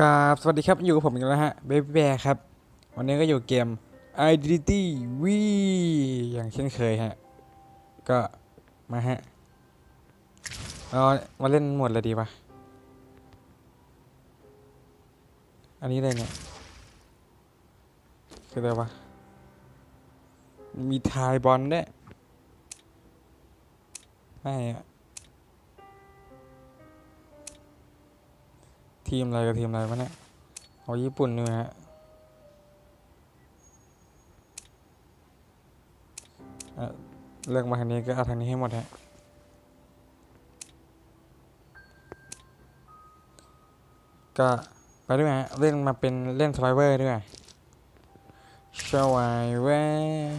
กราบสวัสดีครับอยู่กับผมอีกแล้วฮะเบบี้แบร์ครับ วันนี้ก็อยู่เกม Identity V อย่างเช่นเคยฮะ ก็มาฮะเอามาเล่นหมดเลยดีปะอันนี้อะไรเนี่ย คืออะไรวะ มีทายบอลด้วยไม่อะ ทีมอะไรกับทีมอะไรวะเนี่ย เอาญี่ปุ่นนี่ฮะ เลือกมาทางนี้ก็เอาทางนี้ให้หมดฮะ ก็ไปด้วยฮะ เล่นมาเป็นเล่นสไ i เวอร์ด้วยสไ i เวอร์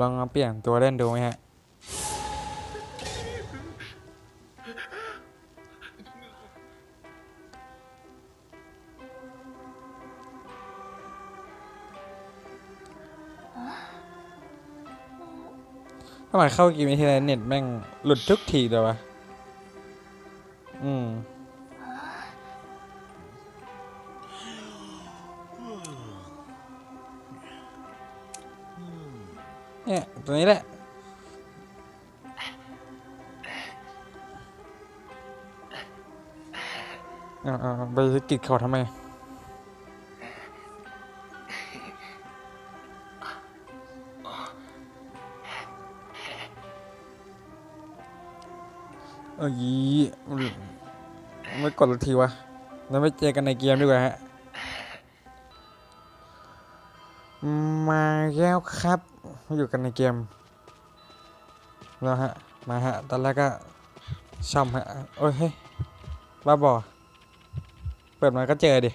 ลองเปลี่ยนตัวเล่นดูไหมฮะ ทำไมเข้าเกีมทีไรเน็ตแม่งหลุดทุกทีเลยวะ อืมเนี่ยตัวนี้แหละเอาเอาไปสกิดเขาทำไม เอ้ยไม่กดทีวะแล้วไม่เจอกันในเกมดีกว่าฮะ มาแล้วครับ อยู่กันในเกม แล้วฮะ มาฮะ ตอนแรกก็ช่อมฮะ โอ้ยเฮ้ยบ้าบอ เปิดมาก็เจอดิ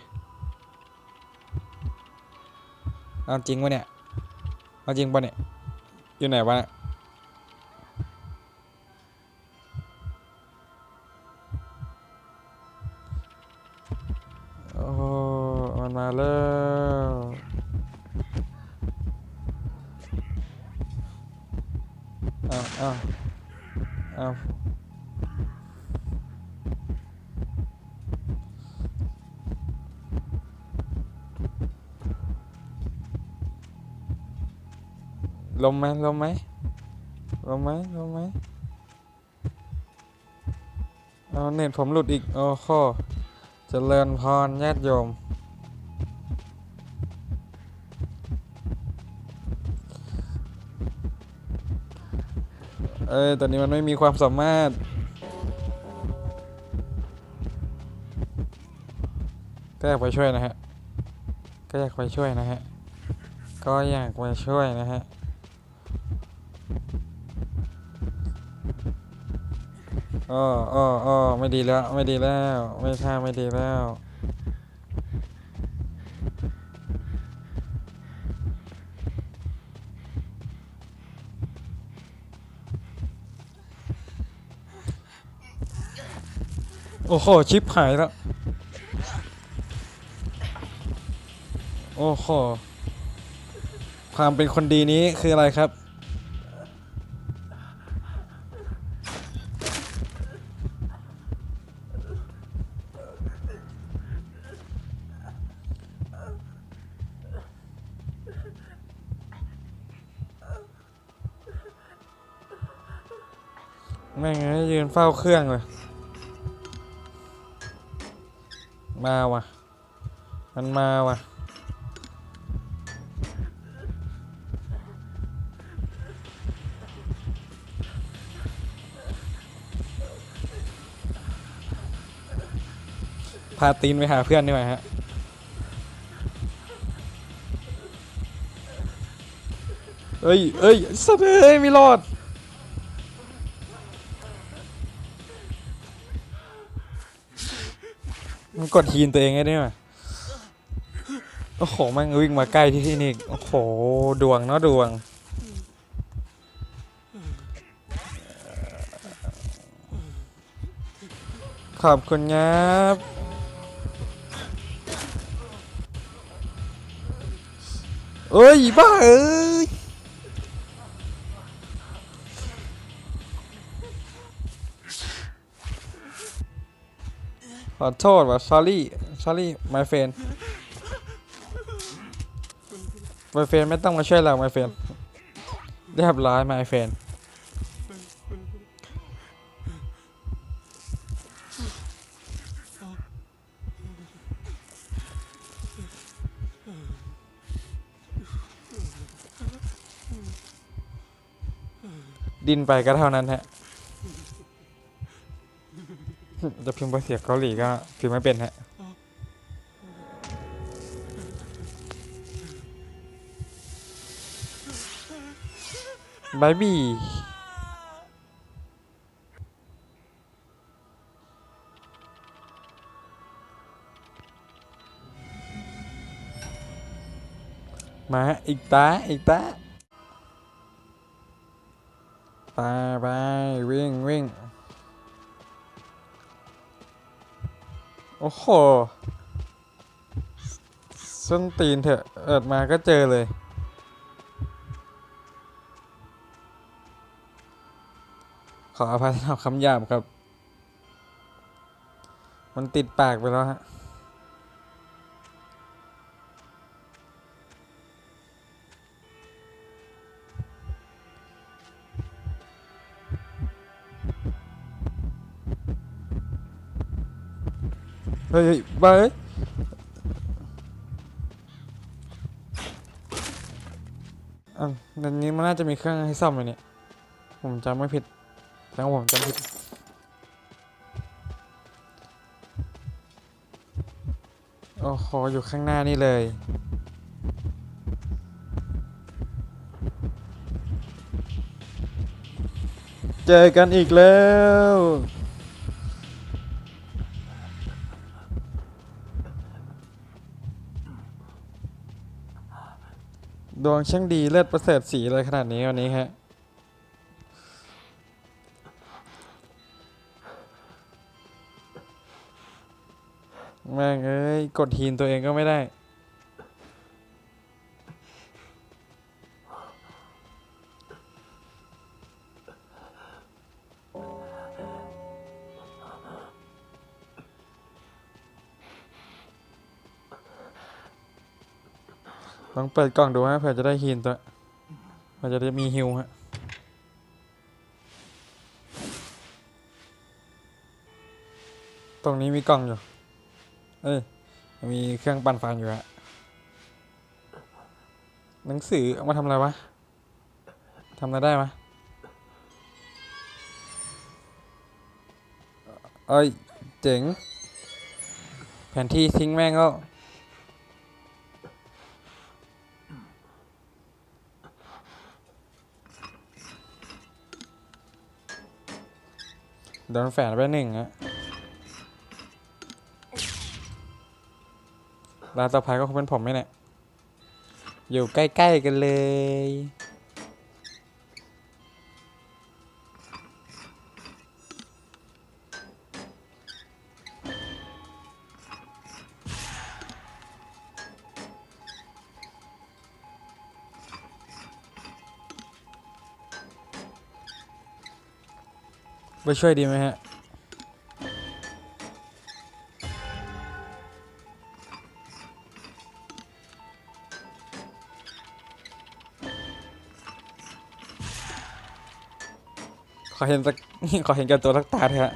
เอาจริงวะเนี่ย เอาจริงปะเนี่ย อยู่ไหนวะเนี่ย แล้วเอาเอาเอาลมไหมลมไหมลมไหมลมไหมเอาเน็ตผมหลุดอีก โอ้โหเจริญพรญาติโยม อ้ยตอนนี้มันไม่มีความสามารถ ก็อยากไปช่วยนะฮะ ก็อยากไปช่วยนะฮะ ก็อยากไปช่วยนะฮะอ้ออ้ออ้อไม่ดีแล้ว ไม่ดีแล้ว ไม่ใช่ไม่ดีแล้ว โอ้โห ชิปหายแล้ว โอ้โห ความเป็นคนดีนี้คืออะไรครับ แม่งยืนเฝ้าเครื่องเลย มาว่ะ มันมาว่ะ พาตีนไปหาเพื่อนดีกว่าฮะเอ้ยเอ้ยสัตว์เอ้ยไม่รอด กดฮีนตัวเองไงเนี่ยโอ้โหแมันวิ่งมาใกล้ที่ที่นี่โอ้โหดวงเนาะดวงขอบคุณครับเอ้ยบ้าเอ้ย อโทษว่า sorry sorry my friend my friend ไม่ต้องมาช่วยเรา my friend เรียบร้อย my friend ดินไปก็เท่านั้นฮะ จะพิมพ์ภาษาเกาหลีก็พิมพ์ไม่เป็นฮะบายบี้มาอีกตาอีกตา อ้โหส้นตีนเถอะเอิดมาก็เจอเลย ขออภัยสำหรับคำหยาบครับ มันติดปากไปแล้วฮะ ฮ้ยเฮ้ยบ้าเอ้ยอะในนี้มันน่าจะมีเครื่องให้ซ่อมอยู่เนี่ย ผมจำไม่ผิดแล้วผมจำผิดโอ้โหอยู่ข้างหน้านี่เลยเจอกันอีกแล้ว ดวงช่างดีเลิศประเสริฐสีเลยขนาดนี้วันนี้ฮะแม่งเอ้ย กดทีนตัวเองก็ไม่ได้ ลองเปิดกล่องดูฮะเผื่อจะได้ฮีนตัวเผื่อจะได้มีฮิวฮะตรงนี้มีกล่องอยู่ เอ้ย มีเครื่องปั่นไฟอยู่ฮะ หนังสือเอามาทำอะไรวะ ทำอะไรได้มะเอ้ย เจ๋ง แผนที่ทิ้งแม่งแโดนแฝงไปหนึ่งฮะรายต่อไปก็คงเป็นผมไม่เนี่ยอยู่ใกล้ ๆ กันเลย ไปช่วยดีไหมฮะ ขอเห็นสักขอเห็นกับตัวทักตาเถอะฮะ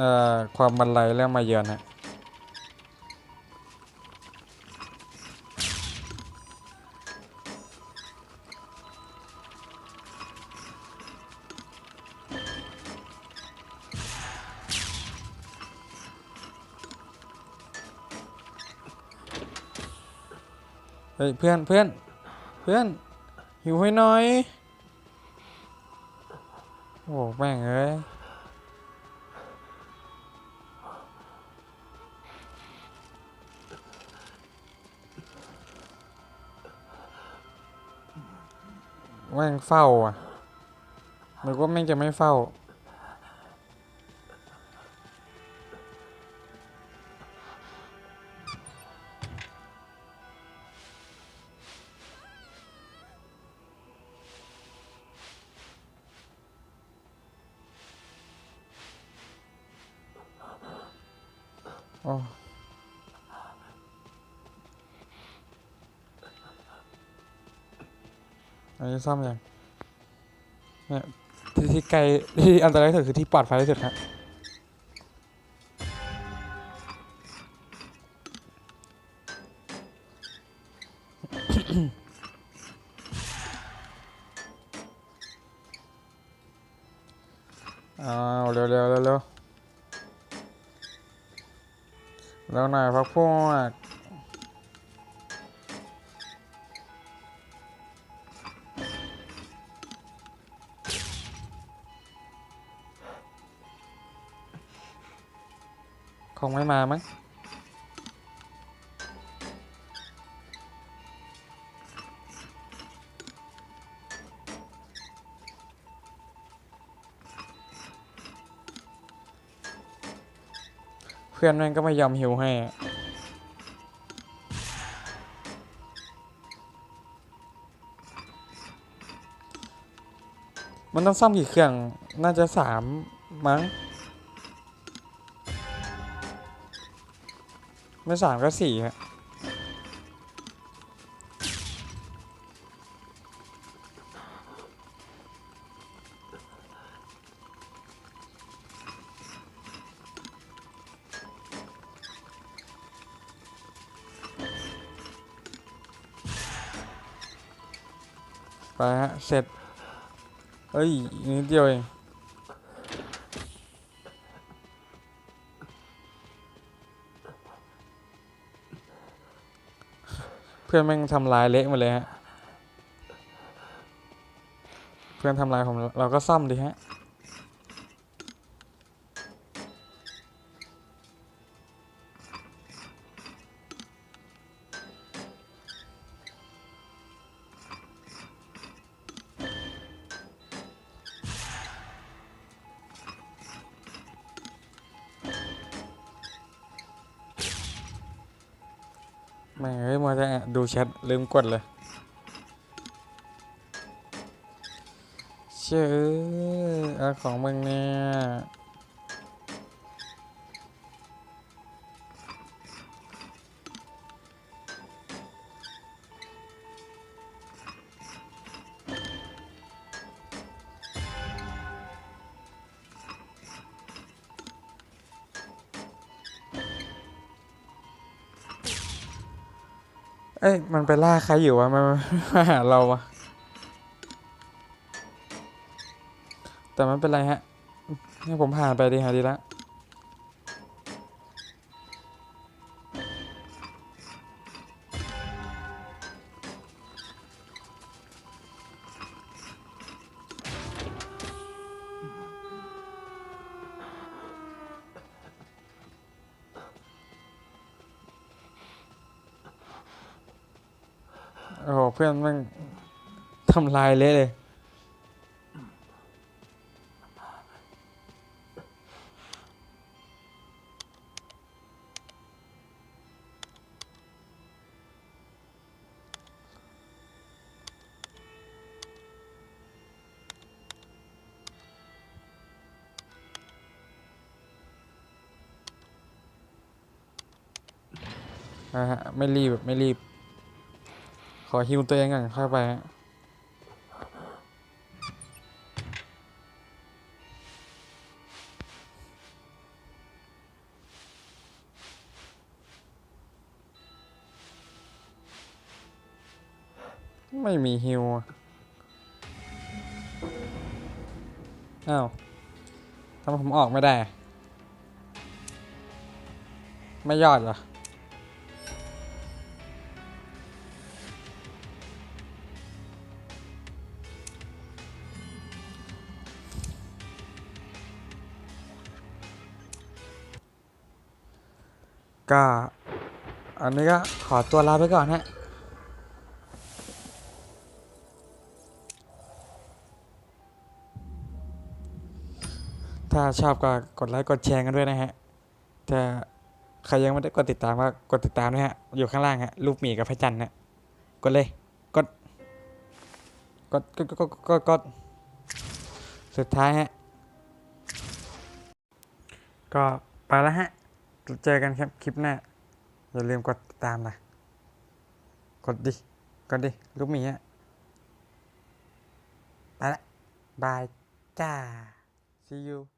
อ่อความบันไลเริ่มมาเยือนฮะ ฮ้ยเพื่อนเพื่อนเพื่อนหิวให้หน่อยโอ้แม่งเอ้ยแม่งเฝ้าอะนึกว่าแม่งจะไม่เฝ้า อ้อันนี้ซ่อมยังเนี่ยที่ที่ไกลที่อันตรายที่สุดคือที่ปลอดภัยที่สุดครับเอาเร็วเร็วเร็วเร็ว แล้วหน่อยพักพวกคงไม่มามั้ง พื่อนแม่งก็ไม่ยอมหิวให้มันต้องซ่อมกี่เครื่อง น่าจะสามมั้ง ไม่สามก็สี่ฮะ ไปฮะ เสร็จเฮ้ยนิดเดียวเอง เพื่อนแม่งทำลายเละหมดเลยฮะ เพื่อนทำลายผมเราก็ซ่อมดีฮะ แต่ดูแชทลืมกดเลยเชื่อของมึงเนี่ย อ้ย มันไปล่าใครอยู่วะมันมาหาเราวะแต่ไม่เป็นไรฮะให้ผมผ่านไปดีฮะดีละ โอ้โหเพื่อนแมันทำลายเละเลยนะฮะ ไม่รีบ ไม่รีบ ขอฮิวตัวเองก่อนเข้าไปไม่มีฮิวอ้าวทำไมผมออกไม่ได้ ไม่ยอดเหรอ ก็อันนี้ก็ขอตัวลาไปก่อนฮะถ้าชอบก็กดไลค์กดแชร์กันด้วยนะฮะถ้าใครยังไม่ได้กดติดตามก็กดติดตามด้วยฮะ อยู่ข้างล่างฮะ รูปหมีกับพระจันทร์นะกดเลย กด กด กด กด กด กด สุดท้ายฮะ ก็ไปแล้วฮะ เจอกันครับคลิปหน้า อย่าลืมกดติดตามนะ กดดิ กดดิ ลูกหมีอะไปละบายจ้า see you